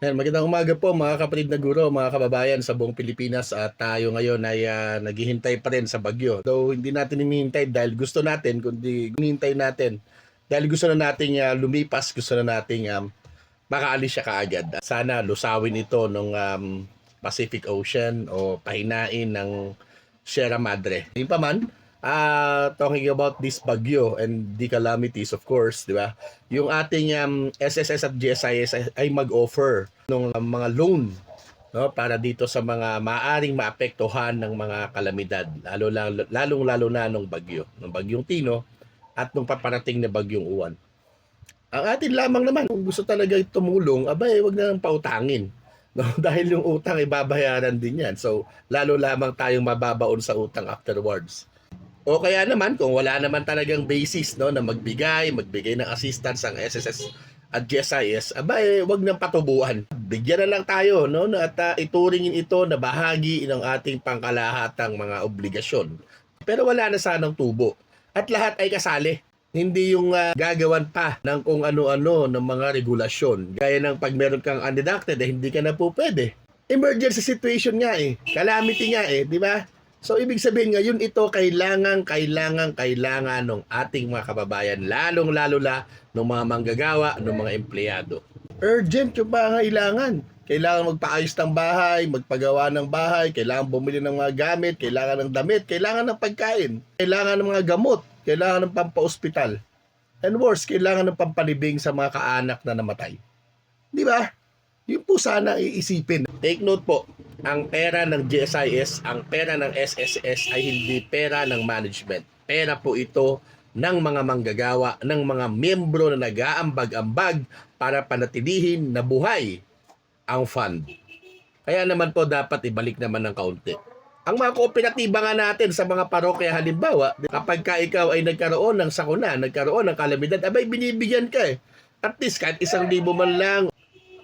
Yan, magandang umaga po mga kapatid na guro, mga kababayan sa buong Pilipinas at tayo ngayon ay ah, naghihintay pa rin sa bagyo. Though hindi natin hinihintay dahil gusto natin, kundi hinihintay natin dahil gusto na nating ah, lumipas, gusto na nating um, makaalis siya kaagad. Sana lusawin ito ng um, Pacific Ocean o pahinain ng Sierra Madre. Yung pa man, ah talking about this bagyo and the calamities of course, di ba? Yung ating um, SSS at GSIS ay, mag-offer ng um, mga loan no? Para dito sa mga maaring maapektuhan ng mga kalamidad lalo lang lalong lalo na nung bagyo ng bagyong Tino at nung paparating na bagyong Uwan. Ang atin lamang naman kung gusto talaga tumulong abay wag na lang pautangin no? Dahil yung utang ay babayaran din yan. So lalo lamang tayong mababaon sa utang afterwards o kaya naman kung wala naman talagang basis no na magbigay, magbigay ng assistance ang SSS at GSIS, abay wag nang patubuan. Bigyan na lang tayo no at uh, ituringin ito na bahagi ng ating pangkalahatang mga obligasyon. Pero wala na sanang tubo. At lahat ay kasali. Hindi yung ah, gagawan pa ng kung ano-ano ng mga regulasyon. Gaya ng pag meron kang undeducted, eh, hindi ka na po pwede. Emergency situation nga eh. Calamity nga eh, di ba? So ibig sabihin ngayon ito kailangan, kailangan, kailangan ng ating mga kababayan, lalong-lalo na ng mga manggagawa, ng mga empleyado. Urgent yung pangailangan. Kailangan magpaayos ng bahay, magpagawa ng bahay, kailangan bumili ng mga gamit, kailangan ng damit, kailangan ng pagkain, kailangan ng mga gamot, kailangan ng pampaospital. And worse, kailangan ng pampalibing sa mga kaanak na namatay. Di ba? Yun po sana iisipin. Take note po, ang pera ng GSIS, ang pera ng SSS ay hindi pera ng management. Pera po ito ng mga manggagawa, ng mga miyembro na nag-aambag-ambag para panatilihin na buhay ang fund. Kaya naman po dapat ibalik naman ng kaunti. Ang mga kooperatiba nga natin sa mga parokya halimbawa, kapag ka ikaw ay nagkaroon ng sakuna, nagkaroon ng kalamidad, abay binibigyan ka eh. At least kahit isang libo man lang,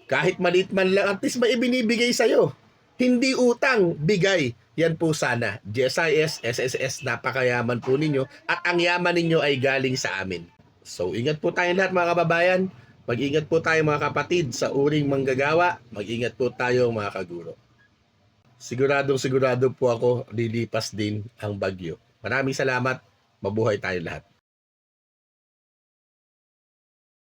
kahit maliit man lang, at least may ibinibigay sa'yo. Hindi utang, bigay. Yan po sana. GSIS, SSS, napakayaman po ninyo. At ang yaman ninyo ay galing sa amin. So, ingat po tayo lahat mga kababayan. Mag-ingat po tayo mga kapatid sa uring manggagawa. Mag-ingat po tayo mga kaguro. Siguradong sigurado po ako lilipas din ang bagyo. Maraming salamat. Mabuhay tayo lahat.